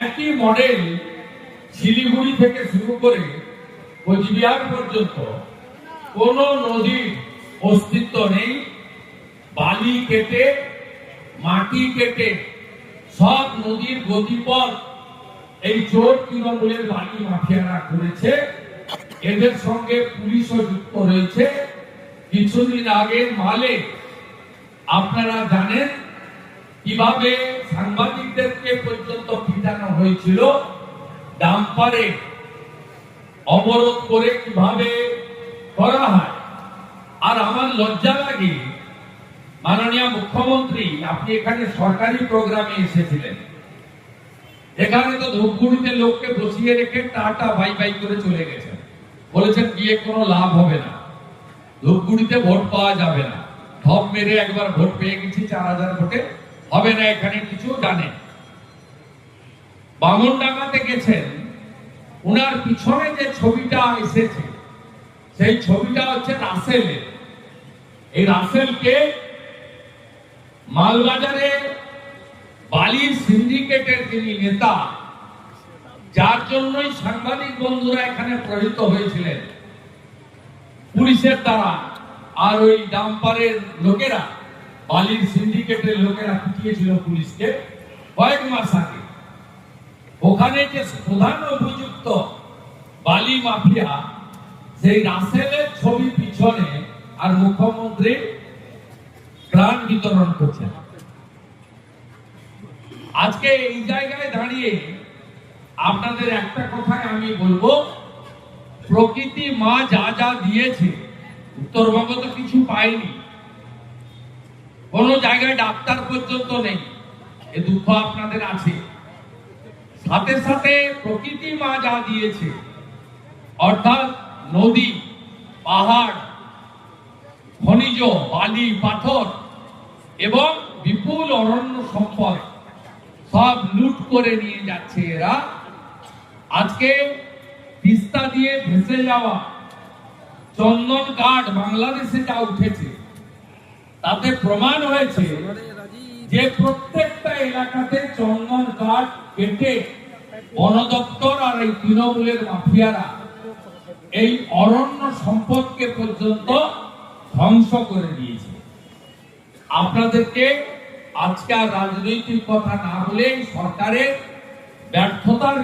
একই মডেল শিলিগুড়ি থেকে শুরু করে কোচবিহার পর্যন্ত কোন নদীর অস্তিত্ব নেই। বালি কেটে, মাটি কেটে সব নদীর গতিপথ এই চোর তৃণমূলের বালি মাফিয়ারা করেছে। এদের সঙ্গে পুলিশও যুক্ত রয়েছে। কিছুদিন আগে মালে, আপনারা জানেন, কীভাবে সাংবাদিকদেরকে পর্যন্ত হয়েছিল ডাম্পারে। অবরোধ করে কীভাবে করা হয়? আর আমার লজ্জা লাগে, মাননীয় মুখ্যমন্ত্রী, আপনি এখানে সরকারি প্রোগ্রামে এসেছিলেন। এখানে তো ধূপগুড়িতে লোককে বসিয়ে রেখে টাটা, বাই বাই করে চলে গেছেন। বলেছেন, গিয়ে কোনো লাভ হবে না। ধূপগুড়িতে ভোট পাওয়া যাবে না। ঢপ মেরে একবার ভোট পেয়ে গেছি, চার হাজার ভোটে। হবে না এখানে কিছু জানে বামনডাঙ্গাতে গেছেন, উনার পিছনে যে ছবিটা এসেছে, সেই ছবিটা হচ্ছে রাসেলের। এই রাসেলকে মালবাজারে বালির সিন্ডিকেটের যিনি নেতা, যার জন্যই সাংবাদিক বন্ধুরা এখানে প্রহিত হয়েছিলেন। পুলিশের দ্বারা আর ওই ডাম্পারের লোকেরা, বালির সিন্ডিকেটের লোকেরা পিটিয়েছিল পুলিশকে কয়েক মাস আগে। ওখানে যে প্রধান অভিযুক্ত বালি মাফিয়া সেই রাসেলের ছবি পিছনে আর মুখ্যমন্ত্রী প্রাণ বিতরণ করছেন। আজকে এই জায়গায় দাঁড়িয়ে আপনাদের একটা কথাই আমি বলব, প্রকৃতি মা যা যা দিয়েছে, উত্তরবঙ্গ তো কিছু পায়নি। কোন জায়গায় ডাক্তার পর্যন্ত নেই। এ দুঃখ আপনাদের আছে। সাথে সাথে প্রকৃতি মা যা দিয়েছে। অর্থাৎ নদী, পাহাড়, খনিজ, বালি, পাথর এবং বিপুল অরণ্য সম্পদ সব লুট করে নিয়ে যাচ্ছে এরা। আজকে তিস্তা দিয়ে ভেসে যাওয়া চন্দন কাঠ বাংলাদেশে যা উঠেছে, তাতে প্রমাণ হয়েছে যে প্রত্যেকটা এলাকাতে চন্দন কাঠ কেটে বন আর এই তৃণমূলের মাফিয়ারা এই অরণ্য সম্পদকে পর্যন্ত ধ্বংস করে দিয়েছে। আপনাদেরকে আজকে রাজনৈতিক কথা না বলে সরকারের ব্যর্থতার